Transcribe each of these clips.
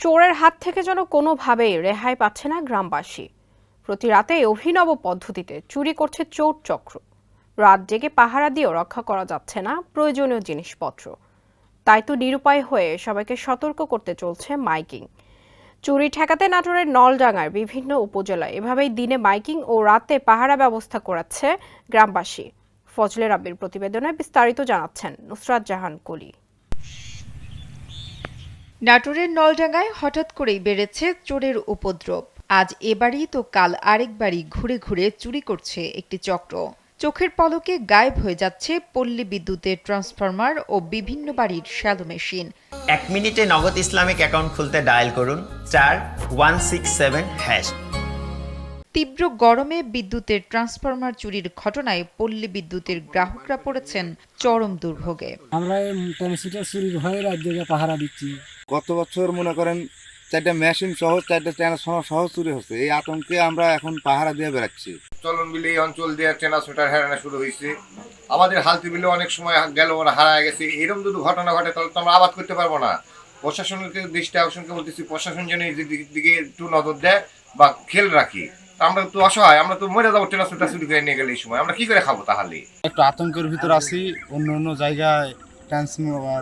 চোরের হাত থেকে যেন কোনোভাবেই রেহাই পাচ্ছে না গ্রামবাসী। প্রতি রাতে অভিনব পদ্ধতিতে চুরি করছে চোর চক্র। রাত জেগে পাহারা দিয়েও রক্ষা করা যাচ্ছে না প্রয়োজনীয় জিনিসপত্র। তাই তো নিরুপায় হয়ে সবাইকে সতর্ক করতে চলছে মাইকিং। চুরি ঠেকাতে নাটোরের নলডাঙ্গার বিভিন্ন উপজেলায় এভাবেই দিনে মাইকিং ও রাতে পাহারা ব্যবস্থা করাচ্ছে গ্রামবাসী। ফজলে রাব্বির প্রতিবেদনে বিস্তারিত জানাচ্ছেন নুসরাত জাহান কলি। নাটোরের নলডাঙ্গায় হঠাৎ করেই বেড়েছে চোরের উপদ্রব। আজ এবারই তো কাল আরেকবারই ঘুরে ঘুরে চুরি করছে একটি চক্র। চোখের পলকে গায়েব হয়ে যাচ্ছে পল্লী বিদ্যুতের ট্রান্সফরমার ও বিভিন্ন বাড়ির শ্যালো মেশিন। এক মিনিটে নগদ ইসলামিক অ্যাকাউন্ট খুলতে ডায়াল করুন, চার, ওয়ান সিক্স সেভেন, হ্যাশ। তীব্র গরমে বিদ্যুতের ট্রান্সফরমার চুরির ঘটনায় পল্লী বিদ্যুতের গ্রাহকরা পড়েছেন চরম দুর্ভোগে। আমরা ট্রান্সমিটার চুরির ভয়ে রাত জেগে পাহারা দিচ্ছি। গত বছর মনে করেন চারটা মেশিন সহ চারটা ট্রান্সফর্মার সহ চুরি হচ্ছে। এই আতঙ্কে আমরা এখন পাহারা দিয়ে বেড়াচ্ছি। চলন বিলে এই অঞ্চল দিয়ে চেনা ট্রান্সমিটার হারানো শুরু হয়েছে। আমাদের হালতি বিলে অনেক সময় গেল ওরা হারায় গেছে। এরকম যদি ঘটনা ঘটে তাহলে তো আমরা আবাদ করতে পারব না। প্রশাসনকে দৃষ্টি আকর্ষণকে বলতেছি প্রশাসন যেন এই দিকে একটু নজর দেয় বা খেল রাখি। আমরা তো অসহায়, আমরা তো মরে যাব ট্রান্সমিটার চুরি করে নিয়ে গেলে এই সময়। আমরা কি করে খাব তাহলে? একটু আতঙ্কের ভিতর আছি, অন্য অন্য জায়গায়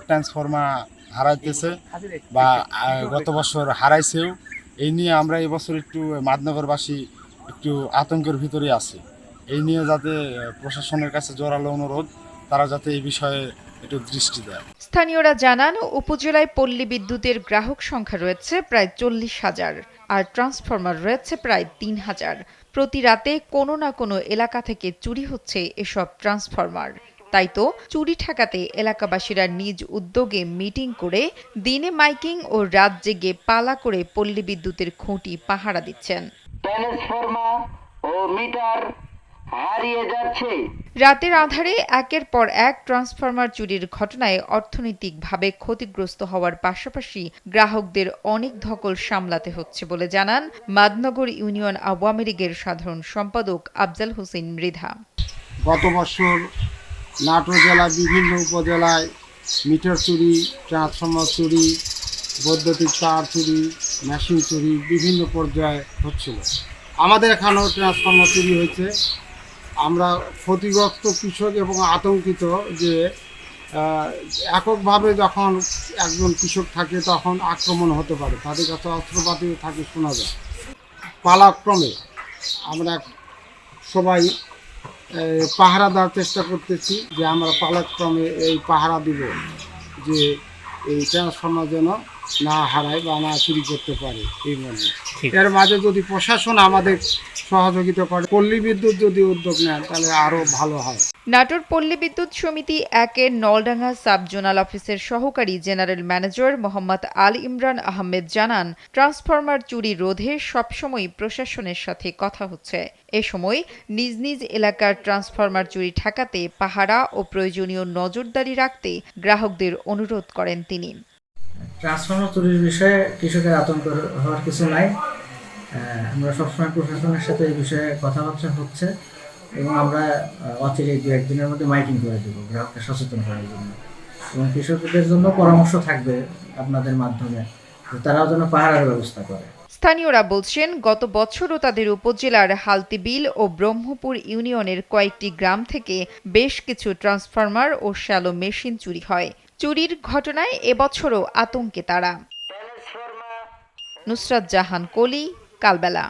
ট্রান্সফর্মার হারাইতেছে বা গত বছর হারাইছেও। এই নিয়ে আমরা এই বছর একটু মাদনগরবাসী একটু আতঙ্কের ভিতরে আছি। এই নিয়ে যাতে প্রশাসনের কাছে জোরালো অনুরোধ, তারা যাতে এই বিষয়ে একটু দৃষ্টি দেয় স্থানীয়রা জানান উপজেলায় পল্লী বিদ্যুতের গ্রাহক সংখ্যা রয়েছে প্রায় চল্লিশ হাজার আর ট্রান্সফরমার রয়েছে প্রায় তিন হাজার। প্রতি রাতে কোনো না কোনো এলাকা থেকে চুরি হচ্ছে এসব ট্রান্সফরমার। তাই তো চুরি ঠেকাতে এলাকাবাসীরা নিজ উদ্যোগে মিটিং করে দিনে মাইকিং ও রাত জেগে পালা করে পল্লী বিদ্যুতের খুঁটি পাহারা দিচ্ছেন। ট্রান্সফর্মার ও মিটার হারিয়ে যাচ্ছে। রাতের আধারে একের পর এক ট্রান্সফরমার চুরির ঘটনায় অর্থনৈতিকভাবে ক্ষতিগ্রস্ত হওয়ার পাশাপাশি গ্রাহকদের অনেক ধকল সামলাতে হচ্ছে বলে জানান মাদনগর ইউনিয়ন আওয়ামী লীগের সাধারণ সম্পাদক আফজাল হোসেন মৃধা। গত বছর নাটোর জেলার বিভিন্ন উপজেলায় মিটার চুরি, ট্রান্সফর্মার চুরি, বৈদ্যুতিক তার চুরি, মেশিন চুরি বিভিন্ন পর্যায়ে হচ্ছিল। আমাদের এখানেও ট্রান্সফর্মার চুরি হয়েছে। আমরা ক্ষতিগ্রস্ত কৃষক এবং আতঙ্কিত যে এককভাবে যখন একজন কৃষক থাকে তখন আক্রমণ হতে পারে। তাদের কাছে অস্ত্রপাতিও থাকে শোনা যায়। পালাক্রমে আমরা সবাই পাহারা দেওয়ার চেষ্টা করতেছি যে আমরা পালাক্রমে এই পাহারা দিব যে, এই ট্রান্সফর্মার যেন না হারায় বা না চুরি করতে পারে এই মর্মে। এর মাঝে যদি প্রশাসন আমাদের সহযোগিতা করে পল্লী বিদ্যুৎ যদি উদ্যোগ নেয় তাহলে আরও ভালো হয়। নাটোর পল্লী বিদ্যুৎ সমিতি একের নলডাঙ্গা সাব জোনাল অফিসের সহকারী জেনারেল ম্যানেজার মোহাম্মদ আল ইমরান আহমেদ জানান ট্রান্সফরমার চুরি রোধে সবসময় প্রশাসনের সাথে কথা হচ্ছে। এ সময় নিজ নিজ এলাকার ট্রান্সফরমার চুরি ঠেকাতে পাহারা ও প্রয়োজনীয় নজরদারি রাখতে গ্রাহকদের অনুরোধ করেন তিনি। ট্রান্সফর্মার চুরির বিষয়ে কৃষকের আতঙ্ক হওয়ার কিছু নাই। আমরা সবসময় প্রশাসনের সাথে এই বিষয়ে কথাবার্তা হচ্ছে এবং আমরা অচিরে দু একদিনের মধ্যে মাইকিং করে দেবো, গ্রাহককে সচেতন করার জন্য। এবং কৃষকদের জন্য পরামর্শ থাকবে আপনাদের মাধ্যমে তারাও যেন পাহারার ব্যবস্থা করে। স্থানীয়রা বলছেন, গত বছরও তাদের উপজেলার হালতিবিল ও ব্রহ্মপুর ইউনিয়নের কয়েকটি গ্রাম থেকে বেশ কিছু ট্রান্সফরমার ও শ্যালো মেশিন চুরি হয়। চুরির ঘটনায় এবছরও আতঙ্কে তারা। নুসরাত জাহান কলি কালবেলা।